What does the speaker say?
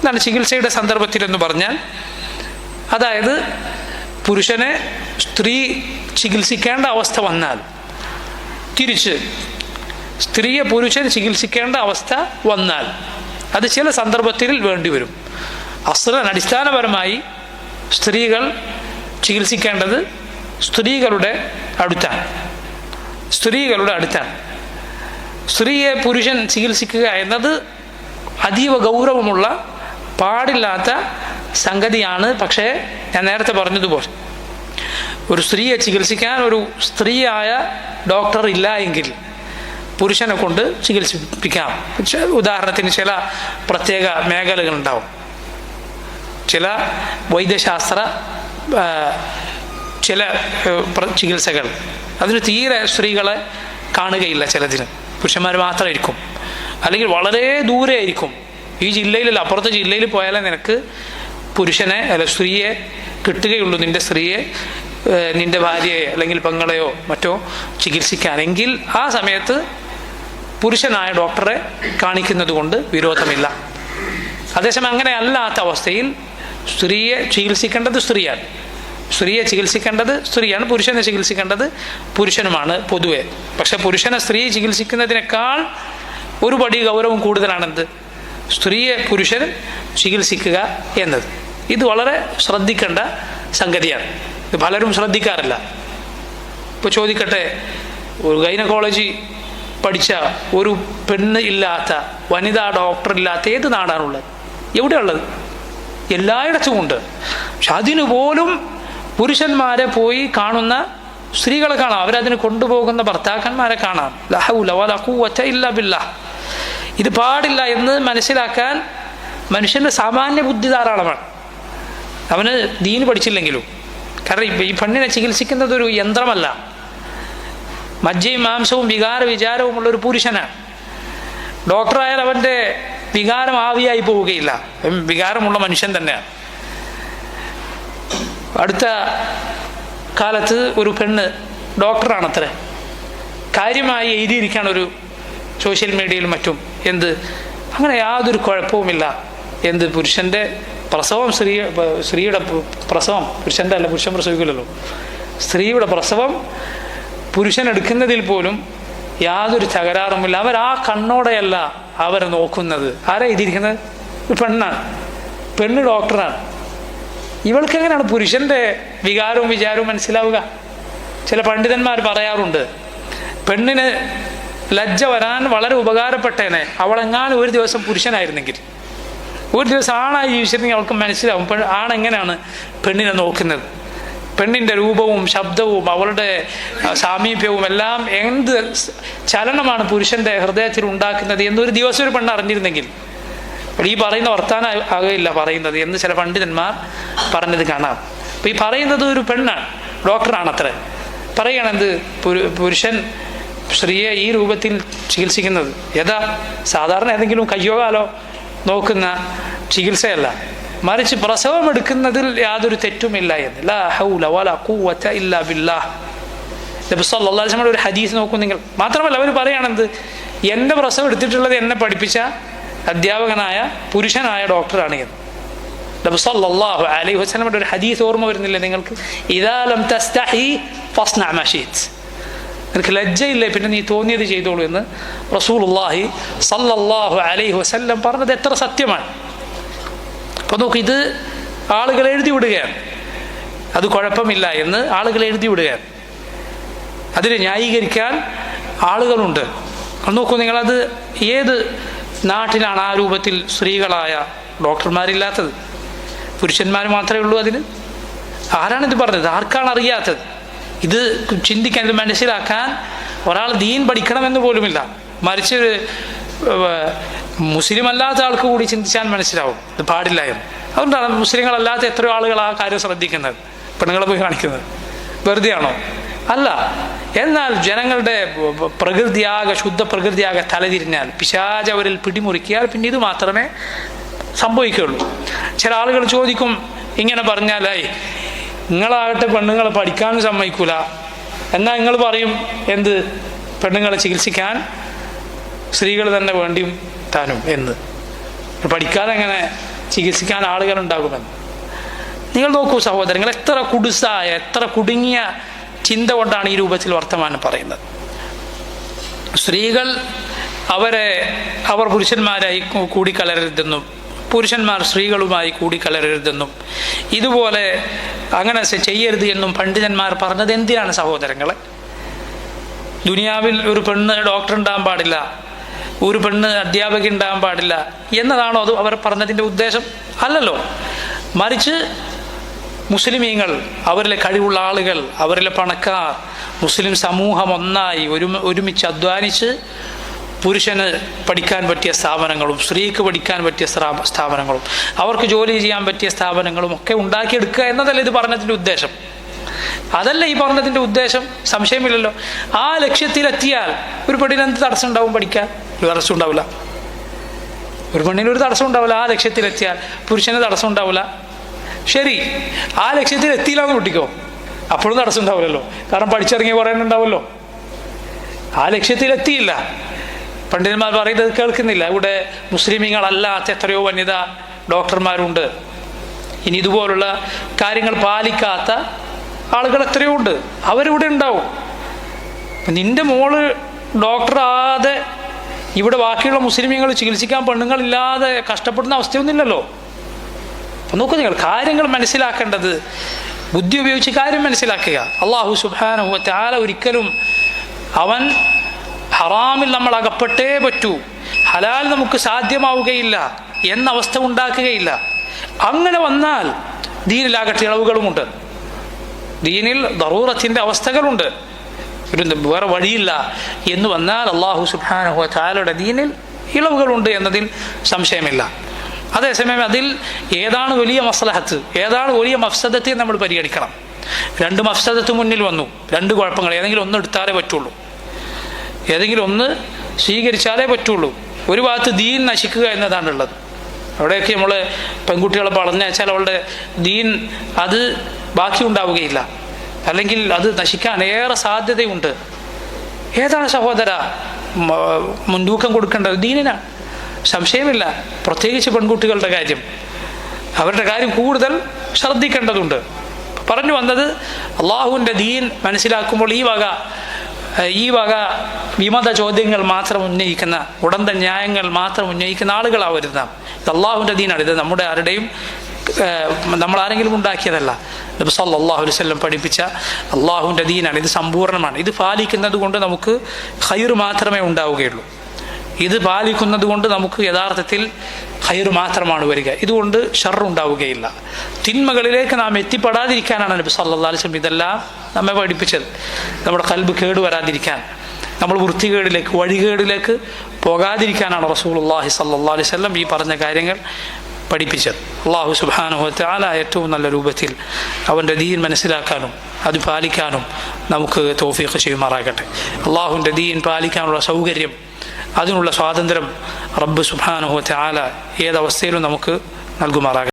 എന്താണ് ചികിത്സയുടെ സന്ദർഭത്തിൽ എന്ന് പറഞ്ഞാൽ അതായത് പുരുഷനെ സ്ത്രീ ചികിത്സിക്കേണ്ട അവസ്ഥ വന്നാൽ തിരിച്ച് സ്ത്രീയെ പുരുഷൻ ചികിത്സിക്കേണ്ട അവസ്ഥ വന്നാൽ അത് ചില സന്ദർഭത്തിൽ വേണ്ടിവരും അസ്ലൻ അടിസ്ഥാനപരമായി സ്ത്രീകൾ ചികിത്സിക്കേണ്ടത് സ്ത്രീകളുടെ അടുത്താണ്. സ്ത്രീകളുടെ അടുത്താണ്. സ്ത്രീയെ പുരുഷൻ ചികിത്സിക്കുക എന്നത് അതീവ ഗൗരവമുള്ള പാടില്ലാത്ത സംഗതിയാണ്. പക്ഷേ ഞാൻ നേരത്തെ പറഞ്ഞതുപോലെ ഒരു സ്ത്രീയെ ചികിത്സിക്കാൻ ഒരു സ്ത്രീയായ ഡോക്ടർ ഇല്ല എങ്കിൽ പുരുഷനെ കൊണ്ട് ചികിത്സിപ്പിക്കാം. ഉദാഹരണത്തിന് ചില പ്രത്യേക മേഖലകൾ മേഖലകളുണ്ടാവും. ചില വൈദ്യശാസ്ത്ര ചില ചികിത്സകൾ. അതിന് തീരെ സ്ത്രീകളെ കാണുകയില്ല ചിലതിന്. പുരുഷന്മാർ മാത്രമായിരിക്കും. അല്ലെങ്കിൽ വളരെ ദൂരെ ആയിരിക്കും ഈ ജില്ലയിലല്ല അപ്പുറത്തെ ജില്ലയിൽ പോയാലേ നിനക്ക് പുരുഷനെ അല്ല സ്ത്രീയെ കിട്ടുകയുള്ളൂ. നിന്റെ സ്ത്രീയെ നിന്റെ ഭാര്യയെ അല്ലെങ്കിൽ പെങ്ങളെയോ മറ്റോ ചികിത്സിക്കാനെങ്കിൽ ആ സമയത്ത് പുരുഷനായ ഡോക്ടറെ കാണിക്കുന്നത് കൊണ്ട് വിരോധമില്ല. അതേസമയം അങ്ങനെ അല്ലാത്ത അവസ്ഥയിൽ സ്ത്രീയെ ചികിത്സിക്കേണ്ടത് സ്ത്രീയാണ്. സ്ത്രീയെ ചികിത്സിക്കേണ്ടത് സ്ത്രീയാണ് പുരുഷനെ ചികിത്സിക്കേണ്ടത് പുരുഷനുമാണ് പൊതുവെ. പക്ഷെ പുരുഷനെ സ്ത്രീ ചികിത്സിക്കുന്നതിനേക്കാൾ ഒരു പടി ഗൗരവം കൂടുതലാണെന്ത്? സ്ത്രീയെ പുരുഷൻ ചികിത്സിക്കുക എന്നത്. ഇത് വളരെ ശ്രദ്ധിക്കേണ്ട സംഗതിയാണ്. ഇത് പലരും ശ്രദ്ധിക്കാറില്ല. ഇപ്പോൾ ചോദിക്കട്ടെ ഒരു ഗൈനക്കോളജി പഠിച്ച ഒരു പെണ്ണ് ഇല്ലാത്ത വനിതാ ഡോക്ടർ ഇല്ലാത്ത ഏത് നാടാണുള്ളത്? എവിടെയുള്ളത്? എല്ലായിടത്തും ഉണ്ട്. പക്ഷെ അതിനു പോലും പുരുഷന്മാരെ പോയി കാണുന്ന സ്ത്രീകളെ കാണാം. അവരതിന് കൊണ്ടുപോകുന്ന ഭർത്താക്കന്മാരെ കാണാം. ലഹു ലവ ഖുവത ഇല്ല ബില്ലാഹ് ഇത് പാടില്ല എന്ന് മനസ്സിലാക്കാൻ മനുഷ്യന്റെ സാമാന്യ ബുദ്ധി ധാരാളമാണ്. അവന് ദീന് പഠിച്ചില്ലെങ്കിലും. കാരണം ഈ പെണ്ണിനെ ചികിത്സിക്കുന്നത് ഒരു യന്ത്രമല്ല. മജ്ജയും മാംസവും വികാര വിചാരവുമുള്ള ഒരു പുരുഷനാണ് ഡോക്ടറായാൽ അവന്റെ വികാരം ആവിയായി പോവുകയില്ല. വികാരമുള്ള മനുഷ്യൻ തന്നെയാണ് അടുത്ത കാലത്ത് ഒരു പെണ്ണ് ഡോക്ടറാണത്രേ. കാര്യമായി എഴുതിയിരിക്കുകയാണ് ഒരു സോഷ്യൽ മീഡിയയിലും മറ്റും എന്ത്? അങ്ങനെ യാതൊരു കുഴപ്പവുമില്ല. എന്ത്? പുരുഷന്റെ പ്രസവം സ്ത്രീ സ്ത്രീയുടെ പ്രസവം പുരുഷന്റെ അല്ല പുരുഷൻ പ്രസവിക്കില്ലല്ലോ. സ്ത്രീയുടെ പ്രസവം പുരുഷൻ എടുക്കുന്നതിൽ പോലും യാതൊരു തകരാറുമില്ല. അവർ ആ കണ്ണോടെയല്ല അവരെ നോക്കുന്നത്. ആരാ ഇതിരിക്കുന്നത് പെണ്ണാണ്. പെണ്ണ് ഡോക്ടറാണ്. ഇവൾക്ക് എങ്ങനെയാണ് പുരുഷന്റെ വികാരവും വിചാരവും മനസ്സിലാവുക? ചില പണ്ഡിതന്മാർ പറയാറുണ്ട് പെണ്ണിന് ലജ്ജ വരാൻ വളരെ ഉപകാരപ്പെട്ടേനെ. അവളെങ്ങാനും ഒരു ദിവസം പുരുഷനായിരുന്നെങ്കിൽ. ഒരു ദിവസം ആണായി ജീവിച്ചിരുന്നെങ്കിൽ അവൾക്ക് മനസ്സിലാവും പെൺ ആണെങ്ങനെയാണ് പെണ്ണിനെ നോക്കുന്നത്. പെണ്ണിന്റെ രൂപവും ശബ്ദവും അവളുടെ സാമീപ്യവും എല്ലാം എന്ത് ചലനമാണ് പുരുഷന്റെ ഹൃദയത്തിൽ ഉണ്ടാക്കുന്നത് എന്നൊരു ദിവസം ഒരു പെണ്ണ് അറിഞ്ഞിരുന്നെങ്കിൽ. ഈ പറയുന്ന വർത്താനം ആ- പറയുന്നത് എന്ന് ചില പണ്ഡിതന്മാർ പറഞ്ഞത് കാണാം. അപ്പോൾ ഈ പറയുന്നത് ഒരു പെണ്ണാണ് ഡോക്ടറാണ് അത്ര പറയണത് പുരുഷൻ സ്ത്രീയെ ഈ രൂപത്തിൽ ചികിത്സിക്കുന്നത്? യഥാ സാധാരണ ഏതെങ്കിലും കയ്യോ കാലോ നോക്കുന്ന ചികിത്സയല്ല. മറിച്ച് പ്രസവം എടുക്കുന്നതിൽ യാതൊരു തെറ്റുമില്ല എന്ന്. ഇല്ലാ ബില്ലാഹ്. നബി സല്ലല്ലാഹു അലൈഹി വസല്ലം ഒരു ഹദീസ് നോക്കൂ നിങ്ങൾ. മാത്രമല്ല അവർ പറയുകയാണെന്ത് എന്റെ പ്രസവം എടുത്തിട്ടുള്ളത് എന്നെ പഠിപ്പിച്ച അധ്യാപകനായ പുരുഷനായ ഡോക്ടറാണ് എന്ന്. നബി സല്ലല്ലാഹു അലൈഹി വസ്ലമയുടെ ഒരു ഹദീസ് ഓർമ്മ വരുന്നില്ലേ നിങ്ങൾക്ക്? ഇതാലം തസ്തഹി ഫസ്ന നിനക്ക് ലജ്ജയില്ലേ? പിന്നെ നീ തോന്നിയത് ചെയ്തോളൂ എന്ന് റസൂലുള്ളാഹി സല്ലല്ലാഹു അലൈഹി വസല്ലം പറഞ്ഞത് എത്ര സത്യമാണ്. അപ്പോൾ നോക്ക് ഇത് ആളുകൾ എഴുതി വിടുകയാണ്. അത് കുഴപ്പമില്ല എന്ന് ആളുകൾ എഴുതി വിടുകയാണ്. അതിനെ ന്യായീകരിക്കാൻ ആളുകളുണ്ട്. നോക്കൂ നിങ്ങളത് ഏത് നാട്ടിലാണ് ആ രൂപത്തിൽ സ്ത്രീകളായ ഡോക്ടർമാരില്ലാത്തത്? പുരുഷന്മാർ മാത്രമേ ഉള്ളൂ അതിന്. ആരാണിത് പറഞ്ഞത്? ആർക്കാണ് അറിയാത്തത്? ഇത് ചിന്തിക്കാൻ ഇത് മനസ്സിലാക്കാൻ ഒരാൾ ദീൻ പഠിക്കണമെന്ന് പോലുമില്ല. മറിച്ച് മുസ്ലിം അല്ലാത്ത ആൾക്ക് കൂടി ചിന്തിച്ചാൽ മനസ്സിലാവും. ഇത് പാടില്ല എന്ന്. അതുകൊണ്ടാണ് മുസ്ലിങ്ങളല്ലാത്ത എത്രയോ ആളുകൾ ആ കാര്യം ശ്രദ്ധിക്കുന്നത്. പെണ്ണുങ്ങളെ പോയി കാണിക്കുന്നത്. വെറുതെയാണോ? അല്ല. എന്നാൽ ജനങ്ങളുടെ പ്രകൃതിയാകെ ശുദ്ധ പ്രകൃതിയാകെ തലതിരിഞ്ഞാൽ പിശാജ് അവരിൽ പിടിമുറിക്കിയാൽ പിന്നെ ഇത് മാത്രമേ സംഭവിക്കുകയുള്ളൂ. ചില ആളുകൾ ചോദിക്കും ഇങ്ങനെ പറഞ്ഞാലായി നിങ്ങളാകട്ടെ പെണ്ണുങ്ങളെ പഠിക്കാൻ സമ്മതിക്കൂല. എന്നാൽ നിങ്ങൾ പറയും എന്ത്? പെണ്ണുങ്ങളെ ചികിത്സിക്കാൻ സ്ത്രീകൾ തന്നെ വേണ്ടിയും താനും എന്ന്. പഠിക്കാതെ എങ്ങനെ ചികിത്സിക്കാൻ ആളുകൾ ഉണ്ടാകുമെന്ന്? നിങ്ങൾ നോക്കൂ സഹോദരങ്ങൾ എത്ര കുടുസായ എത്ര കുടുങ്ങിയ ചിന്ത കൊണ്ടാണ് ഈ രൂപത്തിൽ വർത്തമാനം പറയുന്നത്. സ്ത്രീകൾ അവരെ അവർ പുരുഷന്മാരായി കൂടിക്കലരരുതെന്നും പുരുഷന്മാർ സ്ത്രീകളുമായി കൂടിക്കലരരുതെന്നും ഇതുപോലെ അങ്ങനെ ചെയ്യരുത് എന്നും പണ്ഡിതന്മാർ പറഞ്ഞത് എന്തിനാണ് സഹോദരങ്ങളെ? ദുനിയാവിൽ ഒരു പെണ്ണ് ഡോക്ടർ ഉണ്ടാകാൻ പാടില്ല ഒരു പെണ്ണ് അധ്യാപക ഉണ്ടാകാൻ പാടില്ല എന്നതാണോ അത് അവർ പറഞ്ഞതിന്റെ ഉദ്ദേശം? അല്ലല്ലോ. മറിച്ച് മുസ്ലിമീങ്ങൾ അവരിലെ കഴിവുള്ള ആളുകൾ അവരിലെ പണക്കാർ മുസ്ലിം സമൂഹം ഒന്നായി ഒരു ഒരുമിച്ച് അധ്വാനിച്ച് പുരുഷന് പഠിക്കാൻ പറ്റിയ സ്ഥാപനങ്ങളും സ്ത്രീക്ക് പഠിക്കാൻ പറ്റിയ സ്ഥാപ- സ്ഥാപനങ്ങളും അവർക്ക് ജോലി ചെയ്യാൻ പറ്റിയ സ്ഥാപനങ്ങളും ഒക്കെ ഉണ്ടാക്കിയെടുക്കുക എന്നതല്ല ഇത് പറഞ്ഞതിന്റെ ഉദ്ദേശം. അതല്ല ഈ പറഞ്ഞതിന്റെ ഉദ്ദേശം. സംശയമില്ലല്ലോ. ആ ലക്ഷ്യത്തിലെത്തിയാൽ ഒരു പെണ്ണിന് എന്ത് തടസ്സം ഉണ്ടാവും പഠിക്കാൻ? ഒരു തടസ്സം ഉണ്ടാവില്ല. ഒരു പെണ്ണിന് ഒരു തടസ്സം ഉണ്ടാവില്ല. ആ ലക്ഷ്യത്തിലെത്തിയാൽ പുരുഷന് തടസ്സം ഉണ്ടാവില്ല. ശരി. ആ ലക്ഷ്യത്തിൽ എത്തിയില്ല എന്ന് കുട്ടിക്കോ അപ്പോഴും തടസ്സം ഉണ്ടാവില്ലല്ലോ. കാരണം പഠിച്ചിറങ്ങി കുറേ ആ ലക്ഷ്യത്തിൽ എത്തിയില്ല പണ്ഡിതന്മാർ പറയുന്നത് കേൾക്കുന്നില്ല. ഇവിടെ മുസ്ലിമീങ്ങളല്ലാത്ത എത്രയോ വനിത ഡോക്ടർമാരുണ്ട്. ഇനി ഇതുപോലുള്ള കാര്യങ്ങൾ പാലിക്കാത്ത ആളുകൾ എത്രയോ ഉണ്ട്. അവരിവിടെ ഉണ്ടാവും. നിന്റെ മോൾ ഡോക്ടറാതെ ഇവിടെ ബാക്കിയുള്ള മുസ്ലിമീങ്ങൾ ചികിത്സിക്കാൻ പെണ്ണുങ്ങളില്ലാതെ കഷ്ടപ്പെടുന്ന അവസ്ഥയൊന്നുമില്ലല്ലോ. അപ്പം നോക്കൂ നിങ്ങൾ കാര്യങ്ങൾ മനസ്സിലാക്കേണ്ടത് ബുദ്ധി ഉപയോഗിച്ച് കാര്യം മനസ്സിലാക്കുക. അള്ളാഹു സുബാനഹു ഒരിക്കലും അവൻ ഹറാമിൽ നമ്മൾ അകപ്പെട്ടേ പറ്റൂ. ഹലാൽ നമുക്ക് സാധ്യമാവുകയില്ല എന്ന അവസ്ഥ ഉണ്ടാക്കുകയില്ല. അങ്ങനെ വന്നാൽ ദീനിലാകട്ടെ ഇളവുകളുമുണ്ട് ദീനിൽ ദറൂറത്തിന്റെ അവസ്ഥകളുണ്ട്. ഒരു വേറെ വഴിയില്ല എന്ന് വന്നാൽ അള്ളാഹു സുബാനഹു താലയുടെ ദീനിൽ ഇളവുകളുണ്ട് എന്നതിൽ സംശയമില്ല. അതേസമയം അതിൽ ഏതാണ് വലിയ മസലഹത്ത് ഏതാണ് വലിയ മഫ്സദത്തെ നമ്മൾ പരിഗണിക്കണം. രണ്ട് മഫ്സദത്ത് മുന്നിൽ വന്നു. രണ്ട് കുഴപ്പങ്ങൾ. ഏതെങ്കിലും ഒന്ന് എടുത്താലേ പറ്റുള്ളൂ. ഏതെങ്കിലും ഒന്ന് സ്വീകരിച്ചാലേ പറ്റുള്ളൂ. ഒരു ഭാഗത്ത് ദീൻ നശിക്കുക എന്നതാണുള്ളത്. അവിടെയൊക്കെ നമ്മൾ പെൺകുട്ടികളെ വളർന്നേച്ചാൽ അവളുടെ ദീൻ അത് ബാക്കി ഉണ്ടാവുകയില്ല. അല്ലെങ്കിൽ അത് നശിക്കാൻ ഏറെ സാധ്യതയുണ്ട്. ഏതാണ് സഹോദര? മുൻതൂക്കം കൊടുക്കേണ്ടത് ദീനിനാണ് സംശയമില്ല. പ്രത്യേകിച്ച് പെൺകുട്ടികളുടെ കാര്യം. അവരുടെ കാര്യം കൂടുതൽ ശ്രദ്ധിക്കേണ്ടതുണ്ട്. പറഞ്ഞു വന്നത് അള്ളാഹുവിന്റെ ദീൻ മനസ്സിലാക്കുമ്പോൾ ഈ വക ഈ വക വിമത ചോദ്യങ്ങൾ മാത്രം ഉന്നയിക്കുന്ന ഉടന്ത ന്യായങ്ങൾ മാത്രം ഉന്നയിക്കുന്ന ആളുകളാവരുത് നാം. ഇത് ദീനാണ്. ഇത് നമ്മുടെ ആരുടെയും നമ്മൾ ആരെങ്കിലും ഉണ്ടാക്കിയതല്ല. നബി വസല്ലം പഠിപ്പിച്ച അള്ളാഹുവിന്റെ ദീനാണ്. ഇത് സമ്പൂർണമാണ് ഇത് പാലിക്കുന്നത് കൊണ്ട് നമുക്ക് ഹൈർ മാത്രമേ ഉണ്ടാവുകയുള്ളൂ. ഇത് പാലിക്കുന്നത് കൊണ്ട് നമുക്ക് യഥാർത്ഥത്തിൽ ഹൈർ മാത്രമാണ് വരിക. ഇതുകൊണ്ട് ഷർറുണ്ടാവുകയില്ല തിന്മകളിലേക്ക് നാം എത്തിപ്പെടാതിരിക്കാനാണ് നബി സല്ലല്ലാഹു അലൈഹി വസല്ലം ഇതെല്ലാം നമ്മെ പഠിപ്പിച്ചത്. നമ്മുടെ കൽബ് കേടുവരാതിരിക്കാൻ നമ്മൾ വൃത്തികേടിലേക്ക് വഴികേടിലേക്ക് പോകാതിരിക്കാനാണ് റസൂലുള്ളാഹി സല്ലാ അലൈഹി സ്വല്ലം ഈ പറഞ്ഞ കാര്യങ്ങൾ പഠിപ്പിച്ചത്. അള്ളാഹു സുബ്ഹാനഹു വതആല ഏറ്റവും നല്ല രൂപത്തിൽ അവന്റെ ദീൻ മനസ്സിലാക്കാനും അത് പാലിക്കാനും നമുക്ക് തോഫീഖ് ചെയ്യുമാറാകട്ടെ. അള്ളാഹുവിന്റെ ദീൻ പാലിക്കാനുള്ള സൗകര്യം അതിനുള്ള സ്വാതന്ത്ര്യം റബ്ബ് സുബ്ഹാനഹു വതആല ഏതവസ്ഥയിലും നമുക്ക് നൽകുമാറാകട്ടെ.